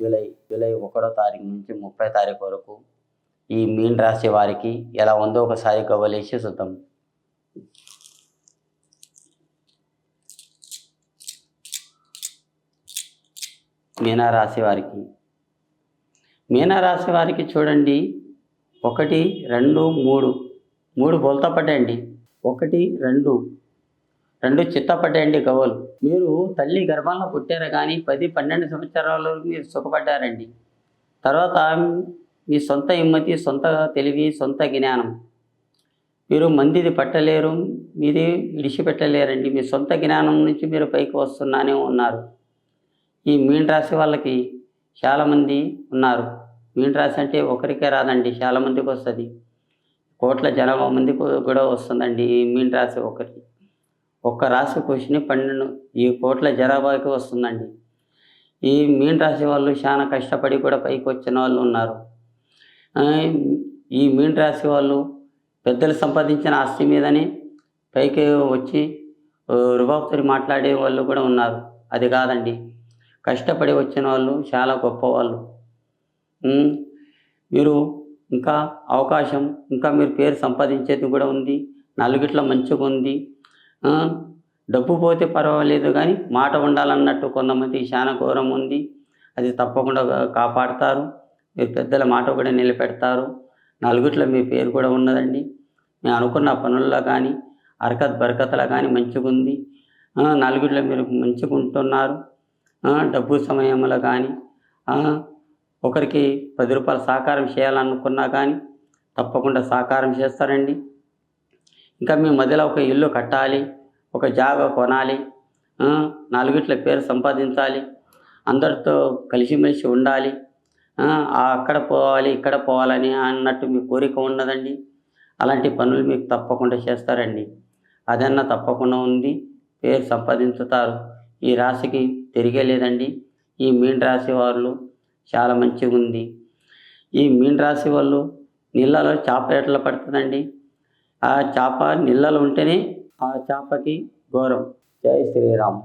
July July ఒకటో తారీఖు నుంచి ముప్పై తారీఖు వరకు ఈ మీన్ రాశి వారికి ఎలా ఉందో ఒకసారి గవ్వలేసి చూద్దాం. మీనారాశి వారికి. మీనారాశి వారికి చూడండి. ఒకటి రెండు మూడు. మూడు బోల్తా పడ్డాయండి ఒకటి రెండు రెండు చిత్తపడ్డాయండి గవ్వలు. మీరు తల్లి గర్భంలో పుట్టారు కానీ పది పన్నెండు సంవత్సరాలు మీరు సుఖపడ్డారండి. తర్వాత మీ సొంత హిమ్మతి సొంత తెలివి సొంత జ్ఞానం. మీరు మందిది పట్టలేరు మీది విడిచిపెట్టలేరండి. మీ సొంత జ్ఞానం నుంచి మీరు పైకి వస్తున్నానే ఉన్నారు. ఈ మీన్ రాశి వాళ్ళకి చాలామంది ఉన్నారు. మీన్ రాశి అంటే ఒకరికే రాదండి చాలామందికి వస్తుంది. కోట్ల జనాభా మందికి కూడా వస్తుందండి ఈ మీన్ రాశి ఒకరికి. ఒక్క రాశి క్వశ్చన్ పన్నెండు ఈ కోట్ల జనాభాకి వస్తుందండి. ఈ మీన్ రాశి వాళ్ళు చాలా కష్టపడి కూడా పైకి వచ్చిన వాళ్ళు ఉన్నారు. ఈ మీన్ రాశి వాళ్ళు పెద్దలు సంపాదించిన ఆస్తి మీదనే పైకి వచ్చి రుబాబుతో మాట్లాడే వాళ్ళు కూడా ఉన్నారు. అది కాదండి. కష్టపడి వచ్చిన వాళ్ళు చాలా గొప్పవాళ్ళు మీరు ఇంకా అవకాశం ఇంకా మీరు పేరు సంపాదించేది కూడా ఉంది. నలుగిట్ల మంచిగా ఉంది డబ్బు పోతే పర్వాలేదు కానీ మాట ఉండాలన్నట్టు కొంతమందికి చాలా ఘోరం ఉంది. అది తప్పకుండా కాపాడతారు. మీరు పెద్దల మాట కూడా నిలబెడతారు. నలుగుట్లో మీ పేరు కూడా ఉన్నదండి. మేము అనుకున్న పనుల్లో కానీ అరకత్ బరకతలో కానీ మంచిగా ఉంది. ఆ, నలుగురిలో మీరు మంచిగా ఉంటున్నారు. డబ్బు సమయంలో కానీ ఒకరికి పది రూపాయలు సహకారం చేయాలనుకున్నా కానీ తప్పకుండా సహకారం చేస్తారండి. ఇంకా మీ మధ్యలో ఒక ఇల్లు కట్టాలి ఒక జాగా కొనాలి నాలుగిట్ల పేరు సంపాదించాలి అందరితో కలిసిమెలిసి ఉండాలి అక్కడ పోవాలి ఇక్కడ పోవాలని అన్నట్టు మీ కోరిక ఉన్నదండి. అలాంటి పనులు మీకు తప్పకుండా చేస్తారండి. అదన్నా తప్పకుండా ఉంది పేరు సంపాదించుతారు. ఈ రాశికి తిరిగే లేదండి. ఈ మీన్ రాశి వాళ్ళు చాలా మంచిగా ఉంది ఈ మీన్ రాశి వాళ్ళు నీళ్ళలో చేప ఎట్లా పడుతుందండి. ఆ చేప నీళ్ళలో ఉంటేనే ఆ చేపకి ఘోరం జై శ్రీరామ్.